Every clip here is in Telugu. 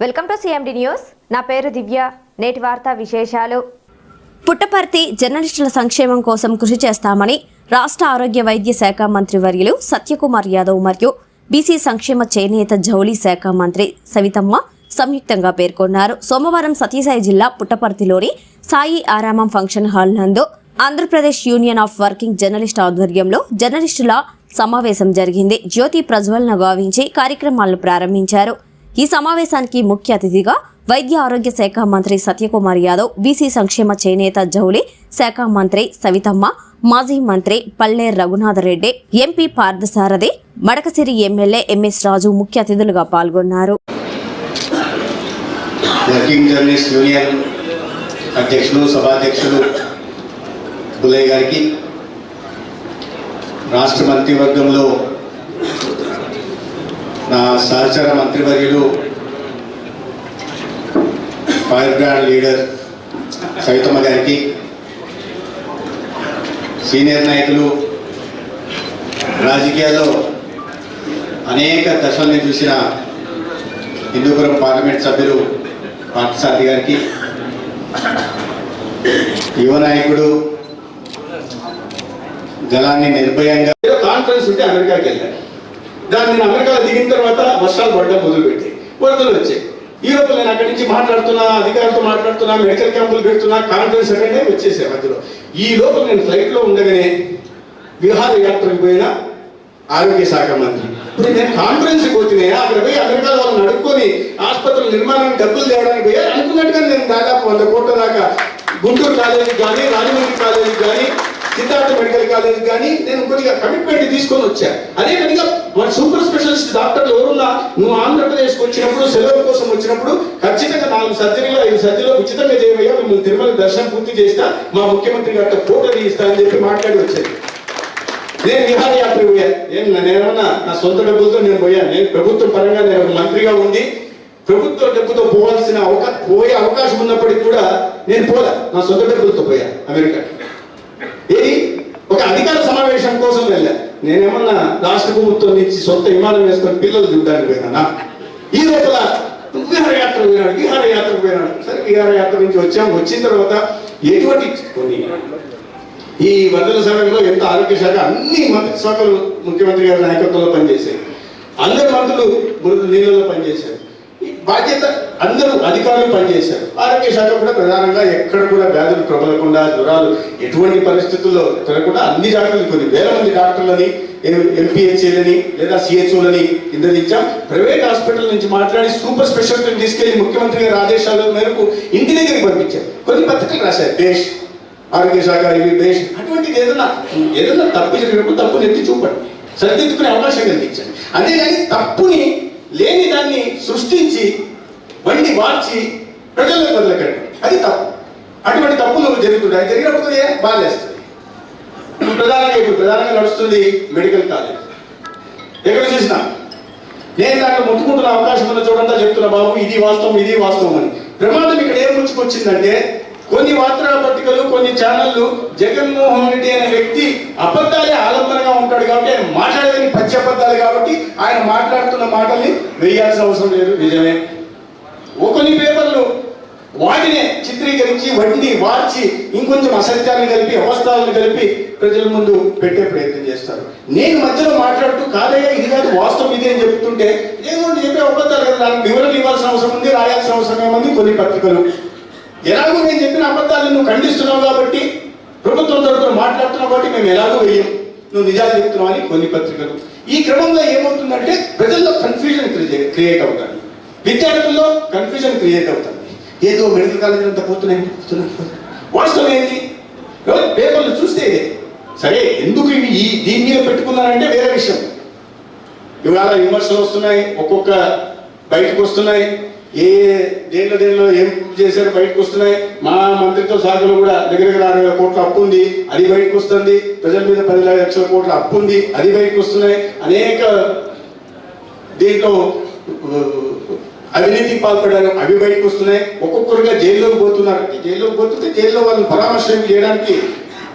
వెల్కమ్ టు సిఎండి న్యూస్ నా పేరు దివ్య. నేటి వార్తా విశేషాలు. పుట్టపర్తి జర్నలిస్టుల సంక్షేమం కోసం కృషి చేస్తామని రాష్ట్ర ఆరోగ్య వైద్య శాఖ మంత్రి వర్యులు సత్యకుమార్ యాదవ్ మరియు బీసీ సంక్షేమ చేనేత జౌళి శాఖ మంత్రి సవితమ్మ సంయుక్తంగా పేర్కొన్నారు. సోమవారం సతీసాయి జిల్లా పుట్టపర్తిలోని సాయి ఆరామం ఫంక్షన్ హాల్ నందు Andhra Pradesh union of working journalist ఆధ్వర్యంలో జర్నలిస్టుల సమావేశం జరిగింది. జ్యోతి ప్రజ్వలన గావించి కార్యక్రమాలను ప్రారంభించారు. ఈ సమావేశానికి ముఖ్య అతిథిగా వైద్య ఆరోగ్య శాఖ మంత్రి సత్యకుమార్ యాదవ్ బీసీ సంక్షేమ చేనేత జౌలి శాఖ మంత్రి సవితమ్మ మాజీ మంత్రి Palle Raghunatha Reddy MP Parthasarathy Madakasira MLA MS Raju ముఖ్య అతిథులుగా పాల్గొన్నారు. వర్కింగ్ జర్నలిస్ట్ యూనియన్ అధ్యక్షులు సభాధ్యక్షులు పులయ్య గారికి రాష్ట్ర మంత్రివర్గంలో నా సహచర మంత్రివర్యులు ఫైర్ బ్రాండ్ లీడర్ సవితమ్మ గారికి సీనియర్ నాయకులు రాజకీయాల్లో అనేక దశల్ని చూసిన హిందూపురం పార్లమెంట్ సభ్యులు పార్థసారథి గారికి యువ నాయకుడు గలాన్ని నిర్భయంగా కాన్ఫరెన్స్ ఉంటే అమెరికాకి వెళ్ళాను దాన్ని నేను అమెరికాలో దిగిన తర్వాత వర్షాలు పడడం మొదలుపెట్టాయి. వరదలు వచ్చాయి. ఈ లోపల నేను అక్కడి నుంచి మాట్లాడుతున్నా అధికారులతో మాట్లాడుతున్నా మెడికల్ క్యాంపులు పెడుతున్నా కాన్ఫరెన్స్ అనేది వచ్చేసాయి మధ్యలో. ఈ లోపల నేను ఫ్లైట్లో ఉండగానే విహారయాత్రకు పోయిన ఆరోగ్య శాఖ మంత్రి. ఇప్పుడు నేను కాన్ఫరెన్స్కి పోతున్నాయి అక్కడ పోయి అమెరికాలో వాళ్ళని అడుక్కొని ఆసుపత్రుల నిర్మాణానికి డబ్బులు తేవడానికి పోయి అనుకున్నట్టుగా నేను దాదాపు వంద కోట్ల దాకా గుంటూరు కాలేజీకి కానీ రాజమండ్రి కాలేజీకి కానీ సిద్ధార్థ మెడికల్ కాలేజ్ కానీ నేను కొద్దిగా కమిట్మెంట్ తీసుకొని వచ్చాను అదే విధంగా తిరుమల దర్శనం పూర్తి చేసినా మా ముఖ్యమంత్రి గారితో ఫోటో తీయిస్తా అని చెప్పి మాట్లాడి వచ్చాను నేను విహారయాత్ర పోయా. ఏం నేనన్నా నా సొంత డబ్బులతో నేను పోయా. నేను ప్రభుత్వం పరంగా నేను మంత్రిగా ఉండి ప్రభుత్వ డబ్బుతో పోవాల్సిన అవకా పోయే అవకాశం ఉన్నప్పటికీ కూడా నేను పోలా. నా సొంత డబ్బులతో పోయా అమెరికా. ఏది? ఒక అధికార సమావేశం కోసం వెళ్ళా. నేనేమన్నా రాష్ట్ర ప్రభుత్వం నుంచి సొంత విమానం వేసుకొని పిల్లలు చూడడానికి పోయినా ఈ లోపల విహారయాత్ర పోయినాడు విహారయాత్ర పోయినాడు. సరే యాత్ర నుంచి వచ్చాం. వచ్చిన తర్వాత ఎటువంటి కొన్ని ఈ వరదల సమయంలో ఎంత ఆరోగ్య శాఖ అన్ని మంత్రి శాఖలు ముఖ్యమంత్రి గారి నాయకత్వంలో పనిచేశాయి. అందరు మంత్రులు బురద నీళ్ళలో పనిచేశారు. ఈ బాధ్యత అందరూ అధికారులు పనిచేశారు. ఆరోగ్య శాఖ కూడా ప్రధానంగా ఎక్కడ కూడా వ్యాధులు ప్రబలకుండా జ్వరాలు ఎటువంటి పరిస్థితుల్లో తినకుండా అన్ని జాగ్రత్తలు కొన్ని వేల మంది డాక్టర్లని ఎంపీహెచ్ఏలని లేదా సిహెచ్ఓలని ఇంద్రదించాం. ప్రైవేట్ హాస్పిటల్ నుంచి మాట్లాడి సూపర్ స్పెషాలిటీని తీసుకెళ్ళి ముఖ్యమంత్రి గారి ఆదేశాల మేరకు ఇంటి దగ్గరికి పంపించారు. కొన్ని పత్రికలు రాశారు. దేశ్ ఆరోగ్య శాఖ ఇవి దేశ్ అటువంటిది ఏదైనా ఏదైనా తప్పు జరిగినప్పుడు తప్పుని ఎత్తి చూపండి. సరిదిద్దుకునే అవకాశం కల్పించండి. అంతేగాని తప్పుని లేని దాన్ని సృష్టించి బండి మార్చి ప్రజల్లో వదలకండి. అది తప్పు. అటువంటి తప్పులు జరుగుతుంటాయి. జరిగినప్పుడు ఏ? బాధేస్తుంది ప్రధానంగా ఇప్పుడు ప్రధానంగా నడుస్తుంది మెడికల్ కాలేజ్. ఎక్కడ చూసినా? నేను దాంట్లో ముట్టుకుంటున్న అవకాశం ఉన్న చూడంతా చెప్తున్నా బాబు ఇది వాస్తవం ఇది వాస్తవం అని. ప్రమాదం ఇక్కడ ఏం ముంచుకొచ్చిందంటే కొన్ని వార్తాపత్రికలు కొన్ని ఛానళ్ళు జగన్మోహన్ రెడ్డి అనే వ్యక్తి అబద్ధాలే ఆలంబనగా ఉంటాడు కాబట్టి ఆయన మాట్లాడేది పచ్చి అబద్ధాలు కాబట్టి ఆయన మాట్లాడుతున్న మాటల్ని వేయాల్సిన అవసరం లేదు. నిజమే. కొన్ని పేపర్లు వాటినే చిత్రీకరించి వండి వార్చి ఇంకొంచెం అసత్యాన్ని కలిపి అవస్థలను కలిపి ప్రజల ముందు పెట్టే ప్రయత్నం చేస్తారు. నేను మధ్యలో మాట్లాడుతూ కాదయ్యా ఇది కాదు వాస్తవం ఇది అని చెప్తుంటే ఏదో చెప్పే అబద్ధాలు కదా దానికి వివరణ ఇవ్వాల్సిన అవసరం ఉంది రాయాల్సిన అవసరం ఏముంది? కొన్ని పత్రికలు. ఎలాగో నేను చెప్పిన అబద్ధాలను నువ్వు ఖండిస్తున్నావు కాబట్టి ప్రభుత్వం తరఫున మాట్లాడుతున్నావు కాబట్టి మేము ఎలాగో వేయం నువ్వు నిజాలు చెప్తున్నావు అని కొన్ని పత్రికలు. ఈ క్రమంలో ఏమవుతుందంటే ప్రజల్లో కన్ఫ్యూజన్ క్రియేట్ అవుతుంది విద్యార్థుల్లో కన్ఫ్యూజన్ క్రియేట్ అవుతుంది. ఏదో మెడికల్ కాలేజీ అంత పోతున్నాయి. వాస్తవం ఏంటి? పేపర్లు చూస్తే సరే ఎందుకు ఇవి ఈ దీని మీద పెట్టుకున్నారంటే వేరే విషయం. ఇవాళ విమర్శలు వస్తున్నాయి ఒక్కొక్క బయటకు వస్తున్నాయి. ఏ దేనిలో దేనిలో ఏం చేశారు బయటకు వస్తున్నాయి. మా మంత్రిత్వ శాఖలో కూడా దగ్గర దగ్గర అరవై కోట్ల అప్పు ఉంది అది బయటకు వస్తుంది. ప్రజల మీద పది లక్షల కోట్ల అప్పు ఉంది అది బయటకు వస్తున్నాయి. అనేక దీంట్లో అవినీతి పాల్పడారు అవి బయటకు వస్తున్నాయి. ఒక్కొక్కరుగా జైల్లోకి పోతున్నారు. జైల్లోకి పోతుంటే జైల్లో వాళ్ళని పరామర్శం చేయడానికి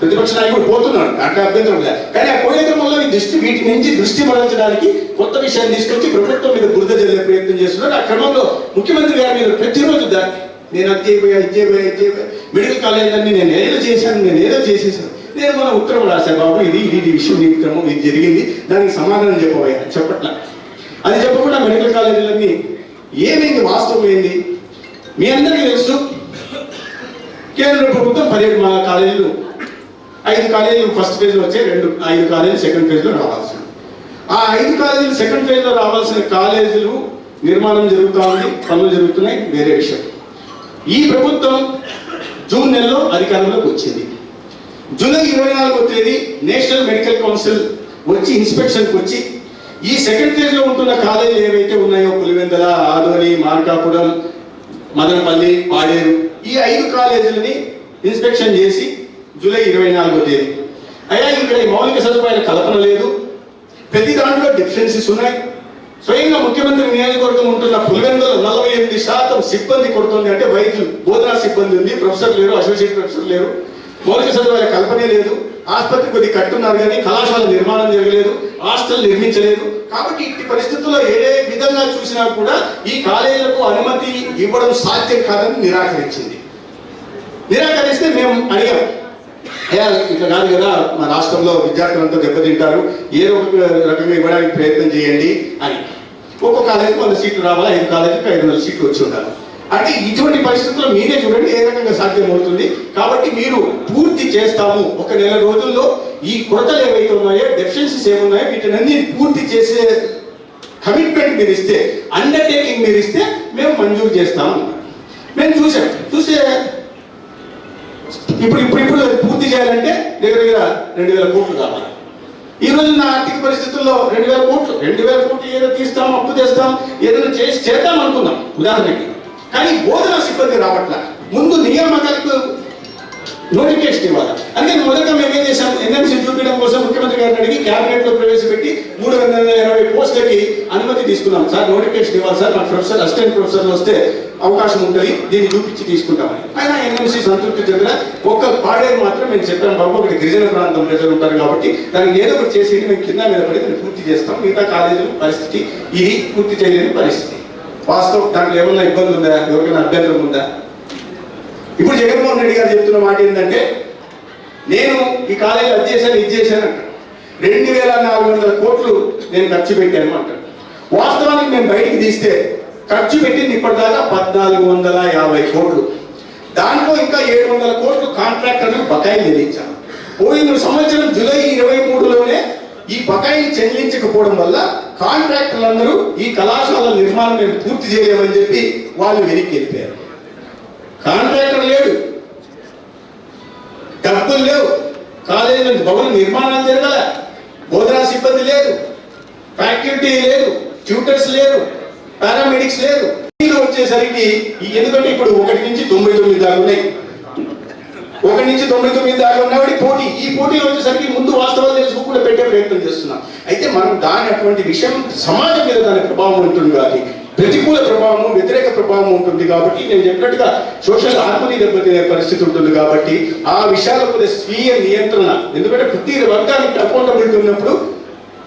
ప్రతిపక్ష నాయకుడు పోతున్నాడు. దాంట్లో అభ్యంతరం లేదు. కానీ ఆ పోయే క్రమంలో ఈ దృష్టి వీటి నుంచి దృష్టి మరల్చడానికి కొత్త విషయాన్ని తీసుకొచ్చి ప్రభుత్వం మీద బురద జల్లే ప్రయత్నం చేస్తున్నారు. ఆ క్రమంలో ముఖ్యమంత్రి గారి మీద ప్రతిరోజు దాడి నేను అది చేయబోయా ఇది చేయబోయా ఇది చేయబోయా మెడికల్ కాలేజీలన్నీ నేను ఏదో చేశాను నేను ఏదో చేసేసాను నేను మన ఉత్తరం రాశాను బాబు ఇది ఇది ఇది విషయం ఈ క్రమం ఇది జరిగింది. దానికి సమాధానం చెప్పబోయా చెప్పట్లా. అది చెప్పకుండా మెడికల్ కాలేజీలన్నీ ఏమైంది వాస్తవం ఏంది మీ అందరికీ తెలుసు కేంద్ర ప్రభుత్వం పదిహేడు మా కాలేజీలు ఐదు కాలేజీలు ఫస్ట్ ఫేజ్లో వచ్చాయి రెండు ఐదు కాలేజీలు సెకండ్ ఫేజ్లో రావాల్సింది ఆ ఐదు కాలేజీలు సెకండ్ ఫేజ్లో రావాల్సిన కాలేజీలు నిర్మాణం జరుగుతూ ఉంది పనులు జరుగుతున్నాయి వేరే విషయం. ఈ ప్రభుత్వం జూన్ నెలలో అధికారంలోకి వచ్చింది. జూలై ఇరవై నాలుగో తేదీ నేషనల్ మెడికల్ కౌన్సిల్ వచ్చి ఇన్స్పెక్షన్కి వచ్చి ఈ సెకండ్ ఫేజ్లో ఉంటున్న కాలేజీలు ఏవైతే ఉన్నాయో పులివెందల ఆదోని మార్కాపురం మదనపల్లి పాడేరు ఈ ఐదు కాలేజీలని ఇన్స్పెక్షన్ చేసి జూలై ఇరవై నాలుగో తేదీ. అయ్యా ఇక్కడ ఈ మౌలిక సదుపాయాల కల్పన లేదు. ప్రతి దాంట్లో డిఫరెన్సెస్ ఉన్నాయి. స్వయంగా ముఖ్యమంత్రి నియోజకవర్గం ఉంటున్న పులివెందులో నలభై ఎనిమిది శాతం సిబ్బంది కొడుతుంది. అంటే వైద్యులు బోధనా సిబ్బంది ఉంది ప్రొఫెసర్ లేరు అసోసియేట్ ప్రొఫెసర్ లేరు. మౌలిక సదుపాయాల కల్పనే లేదు. ఆసుపత్రి కొద్ది కట్టున్నారు కానీ కళాశాల నిర్మాణం జరగలేదు హాస్టల్ నిర్మించలేదు. కాబట్టి ఇట్టి పరిస్థితుల్లో ఏ విధంగా చూసినా కూడా ఈ కాలేజీలకు అనుమతి ఇవ్వడం సాధ్యం కాదని నిరాకరించింది. నిరాకరిస్తే మేము అడిగాం అయ్యా ఇట్లా కాదు కదా మా రాష్ట్రంలో విద్యార్థులంతా దెబ్బతింటారు ఏ ఒక రకంగా ఇవ్వడానికి ప్రయత్నం చేయండి అని. ఒక్కొక్క కాలేజీకి వంద సీట్లు రావాలా? ఐదు కాలేజీకి ఐదు వందల సీట్లు వచ్చి ఉండాలి. అంటే ఇటువంటి పరిస్థితుల్లో మీరే చూడండి ఏ రకంగా సాధ్యమవుతుంది. కాబట్టి మీరు పూర్తి చేస్తాము. ఒక నెల రోజుల్లో ఈ కొరతలు ఏవైతే ఉన్నాయో డెఫిషియన్సీస్ ఏమున్నాయో వీటినన్నీ పూర్తి చేసే కమిట్మెంట్ మీరు ఇస్తే అండర్టేకింగ్ మీరు ఇస్తే మేము మంజూరు చేస్తాము. మేము చూసాం చూసే ఇప్పుడు ఇప్పుడు ఇప్పుడు పూర్తి చేయాలంటే దగ్గర దగ్గర రెండు వేల కోట్లు కావాలి. ఈ రోజు నా ఆర్థిక పరిస్థితుల్లో రెండు వేల కోట్లు రెండు వేల కోట్లు ఏదో తీస్తాం అప్పు తెస్తాం ఏదైనా చేసి చేద్దాం అనుకుందాం. ఉదాహరణకి కానీ బోధన సిబ్బంది రావట్ల. ముందు నియామకాలకు నోటిఫికేషన్ ఇవ్వాలి. అందుకే మొదట మేము ఏం చేశాం? ఎన్ఎంసీ చూపించడం కోసం ముఖ్యమంత్రి గారిని అడిగి క్యాబినెట్లో ప్రవేశపెట్టి మూడు వందల ఇరవై పోస్టులకి అనుమతి తీసుకున్నాం. సార్ నోటిఫికేషన్ ఇవ్వాలి సార్. మా ప్రొఫెసర్ అసిస్టెంట్ ప్రొఫెసర్ వస్తే అవకాశం ఉంటుంది. దీన్ని చూపించి తీసుకుంటామని. ఆయన ఎన్ఎంసీ సంతృప్తి చెందిన ఒక్క పాడేరు మాత్రం మేము చెప్పాం. బాబు ఒకటి గిరిజన ప్రాంతం ప్రజలు ఉంటారు కాబట్టి దానికి ఏదో ఒకటి చేసి మేము కింద మీద పడి దాన్ని పూర్తి చేస్తాం. మిగతా కాలేజీల పరిస్థితి ఇది పూర్తి చేయలేని పరిస్థితి. వాస్తవం దాంట్లో ఏమన్నా ఇబ్బంది ఉందా? ఎవరికైనా అభ్యంతరం ఉందా? ఇప్పుడు జగన్మోహన్ రెడ్డి గారు చెప్తున్న మాట ఏంటంటే నేను ఈ కాలేజీ అది చేశాను ఇది చేశాను అంట రెండు వేల నాలుగు వందల కోట్లు నేను ఖర్చు పెట్టాను అంటాడు వాస్తవానికి మేము బయటికి తీస్తే ఖర్చు పెట్టింది ఇప్పటిదాకా పద్నాలుగు వందల యాభై కోట్లు. దాంట్లో ఇంకా ఏడు వందల కోట్లు కాంట్రాక్టర్లకు బకాయిలు చెల్లించాను పోయిన సంవత్సరం జూలై ఇరవై మూడులోనే ఈ బకాయిలు చెల్లించకపోవడం వల్ల కాంట్రాక్టర్లందరూ ఈ కళాశాల నిర్మాణం మేము పూర్తి చేయలేమని చెప్పి వాళ్ళు వెనక్కి వెళ్ళిపోయారు. కాంట్రాక్టర్ లేడు. డబ్బులు లేవు. కాలేజీలో భవన నిర్మాణాలు జరగల. బోధనా సిబ్బంది లేదు. ఫ్యాకల్టీ లేదు. ట్యూటర్స్ లేరు. పారామెడిక్స్ లేరు వచ్చేసరికి ఈ- ఎందుకంటే ఇప్పుడు ఒకటి నుంచి తొంభై తొమ్మిది దాకా ఉన్నాయి. ఒకటి నుంచి తొంభై తొమ్మిది దాకా ఉన్నవాడి పోటీ. ఈ పోటీలు వచ్చేసరికి ముందు వాస్తవాలు తెలుసుకోకుండా పెట్టే ప్రయత్నం చేస్తున్నాం. అయితే మనం దాని అటువంటి విషయం సమాజం మీద దాని ప్రభావం ఉంటుంది కాబట్టి ప్రతికూల ప్రభావం వ్యతిరేక ప్రభావం ఉంటుంది కాబట్టి నేను చెప్పినట్టుగా సోషల్ హార్మోనీ దెబ్బతినే పరిస్థితి ఉంటుంది కాబట్టి ఆ విషయాలపై స్వీయ నియంత్రణ ఎందుకంటే ప్రతి వర్గానికి అకౌంటబిలిటీ ఉన్నప్పుడు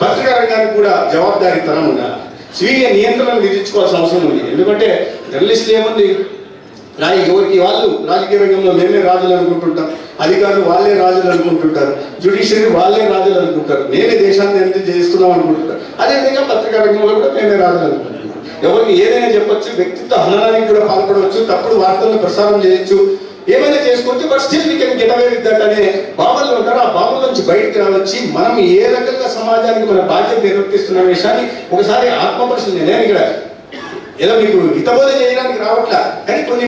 పత్రికా రంగానికి కూడా జవాబాదారీతనం ఉండాలి. స్వీయ నియంత్రణ విధించుకోవాల్సిన అవసరం ఉంది. ఎందుకంటే జర్నలిస్ట్ ఏముంది? రాయి ఎవరికి వాళ్ళు? రాజకీయ రంగంలో మేమే రాజులు అనుకుంటుంటాం. అధికారులు వాళ్ళే రాజులు అనుకుంటుంటారు. జ్యుడిషియరీ వాళ్ళే రాజులు అనుకుంటారు. నేనే దేశాన్ని ఎంత చేస్తున్నాం అనుకుంటుంటారు. అదేవిధంగా పత్రికా రంగంలో కూడా మేమే రాజులు అనుకుంటున్నాం ఎవరికి ఏదైనా చెప్పొచ్చు వ్యక్తిత్వ హననానికి కూడా పాల్పడవచ్చు తప్పుడు వార్తలను ప్రసారం చేయొచ్చు. ఏమైనా చేసుకోవచ్చు but still we can get away with that అనే భావనలు ఉంటారు. ఆ భావన నుంచి బయటకు రావచ్చి మనం ఏ రకంగా సమాజానికి మన బాధ్యత నిర్వర్తిస్తున్న విషయాన్ని ఒకసారి ఆత్మపరిశీలన నేను ఇక్కడ ఏదో మీకు హితబోధ చేయడానికి రావట్లా కానీ కొన్ని